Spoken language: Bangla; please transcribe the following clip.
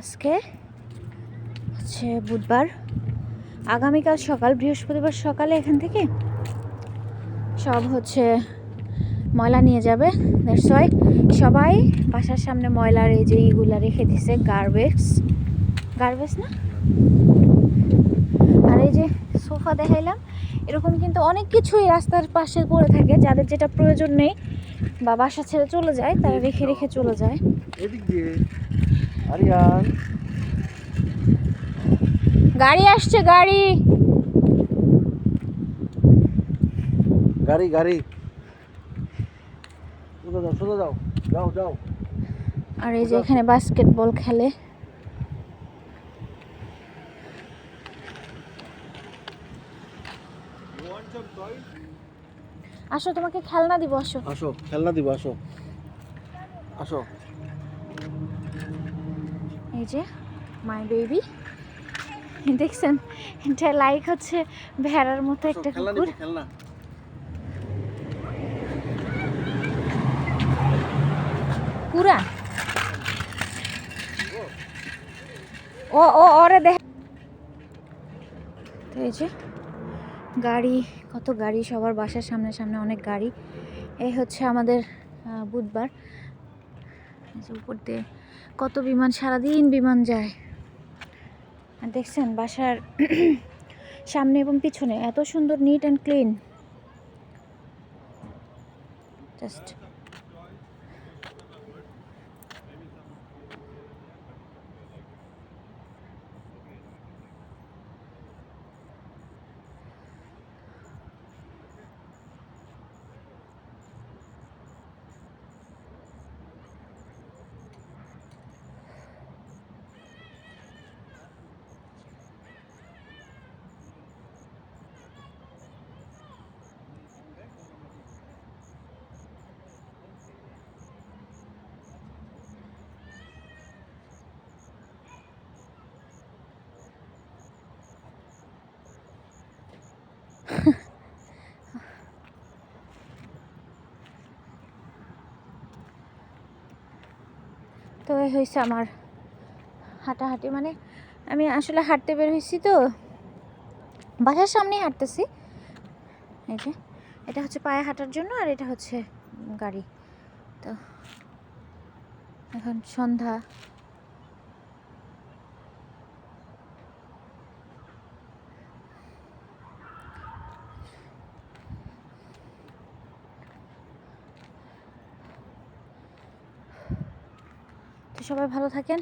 আজকে হচ্ছে বুধবার। আগামীকাল সকাল, বৃহস্পতিবার সকালে এখান থেকে সব হচ্ছে ময়লা নিয়ে যাবে। দ্যাটস সবাই বাসার সামনে ময়লার এই যে ইগুলা রেখে দিছে গার্বেজ গার্বেজ না? আর এই যে সোফা দেখাইলাম, এরকম কিন্তু অনেক কিছুই রাস্তার পাশে পড়ে থাকে, যাদের যেটা প্রয়োজন নেই। বা বাসা ছেড়ে চলে যায় তারা রেখে রেখে চলে যায়। এদিক দিয়ে আরিয়ান। গাড়ি আসছে গাড়ি। গাড়ি গাড়ি। যাও সোজা যাও। যাও যাও। আর এই যে এখানে বাস্কেটবল খেলে। আসো তোমাকে খেলনা দিব আসো। আসো খেলনা দিব আসো। আসো। এই যে মাই বেবি দেখছেন এটা লাইক হচ্ছে ভেড়ার মতো একটা কুকুর। খেলনা। পুরা ও ও ওরে দেখ। এই যে গাড়ি, কত গাড়ি, সবার বাসার সামনে সামনে অনেক গাড়ি। এই হচ্ছে আমাদের বুধবার। উপর দিয়ে কত বিমান, সারাদিন বিমান যায়। আর দেখছেন বাসার সামনে এবং পিছনে এত সুন্দর নিট অ্যান্ড ক্লিন জাস্ট তো এই হয়েছে আমার হাঁটাহাঁটি। মানে আমি আসলে হাঁটতে বের হয়েছি তো, বাসার সামনেই হাঁটতেছি। এই যে, এটা হচ্ছে পায়ে হাঁটার জন্য আর এটা হচ্ছে গাড়ি। তো এখন সন্ধ্যা। সবাই ভালো থাকেন।